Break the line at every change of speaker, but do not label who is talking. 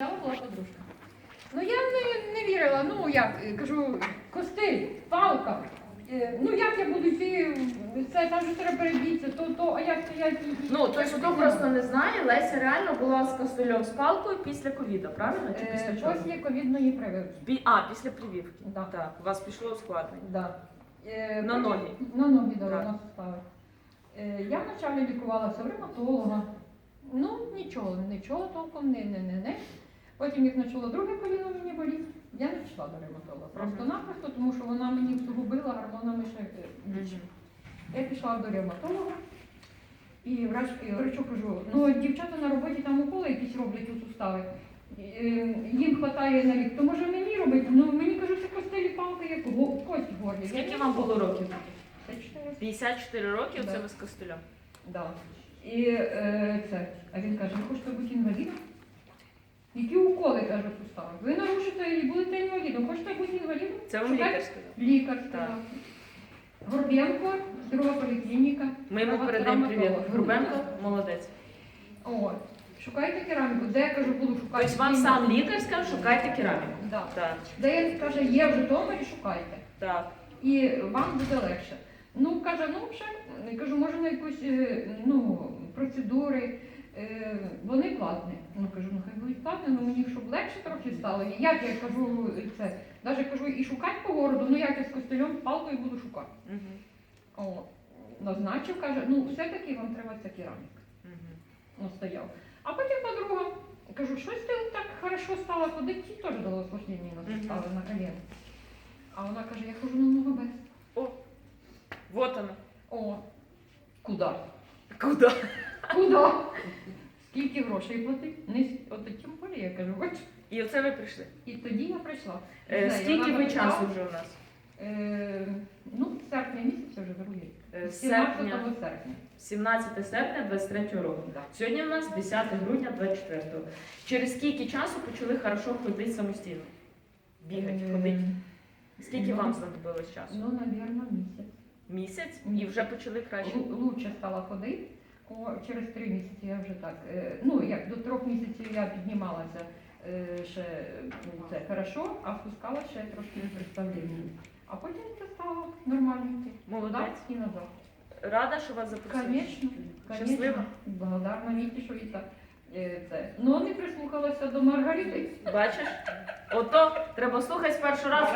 Я була подружка. Ну я не, не вірила, ну як, е, кажу, костиль, палка. Е, Ну як я буду йти, це там же треба перебітися, то, то, а як стоять і... і-
Ну, тобто, хто просто не знає, Леся реально була з костильом з палкою після ковіда, правильно? Чи
Е,
після чого?
Після ковідної прививки.
А, після прививки.
Да.
Так, у вас пішло ускладнення.
Да. Е,
На ноги.
На ноги да,
Так.
на сустави. Е, Я вначалі лікувалася в ревматолога. Ну, нічого, нічого толком, не, не, не, не. Потім, як почало друге коліно мені боліти, я не пішла до ревматолога. Просто-напросто, тому що вона мені всугубила гормонами ще е. Я пішла до ревматолога. І врач, врачу кажу, ну дівчата на роботі там уколи якісь роблять у сустави. Е, Їм вистачає на рік, то може мені робити? Ну мені кажуть, це костелі палки, як кость в горлі.
Скільки вам було років?
54.
54 роки,
Да.
це ви з костилем.
Да. І е, це. А він каже, хочете бути інвалідом? Які уколи, каже, поставив? Ви нарушите і будете інвалідом. Хочете бути інвалідом?
Це вам
Шукайте.
лікар сказав.
Лікар сказав. Горбенко, друга поліклініка.
Ми йому передаємо привіт.
травматолог.
Грубенко, молодець.
О, шукайте кераміку. Де я кажу, буду шукати.
Тобто вам сам лікар сказав, шукайте кераміку.
Да.
Так,
Де він каже, є в Житомирі, шукайте.
так.
І вам буде легше. Ну, каже, ну я кажу, може на якусь е, ну, процедури. Е, Вони платні. Ну кажу, ну хай будуть платні, ну мені щоб легше трохи стало. І Як я кажу це? Навіть кажу, і шукати по городу, ну як я з костелем палкою буду шукати.
Мгм.
О, назначив, каже, ну все-таки вам треба ця кераміка.
Мгм.
Ну, стояв. А потім подруга, кажу, щось ти так хорошо стала ходити, ті теж дало на
Мгм.
сустави на коліна. А вона каже, я хожу на много без.
Вот оно.
О, куди?
Куди?
Куди? Скільки грошей платить? Не от тим полі, я кажу, бач.
І оце ви прийшли.
І тоді я прийшла.
Е,
Не знаю,
Скільки
вона
ви часу вже у нас?
Е, ну, з серпня місяця вже другий.
Е,
З
з
17
серпня,
серпня.
17 серпня 23 року.
Да.
Сьогодні у нас 10 грудня 24 Через скільки часу почали хорошо ходити самостійно? Бігати,
Е,
ходити? Скільки
ну,
вам знадобилось часу?
Ну, навірно, місяць.
Місяць? І вже почали краще.
Лу- Лучше стала ходити. О, через три місяці я вже так. е, Ну, як до трьох місяців я піднімалася е, ще ну, це хорошо, а спускала ще трошки приставлення. А потім це стало нормально.
Молодець.
І назад.
Рада, що вас запросили.
Конечно,
Щаслива?
Благодарна Віті, що Віта е, це. Ну, не прислухалася до Маргарити.
Бачиш? Ото треба слухати з першого разу.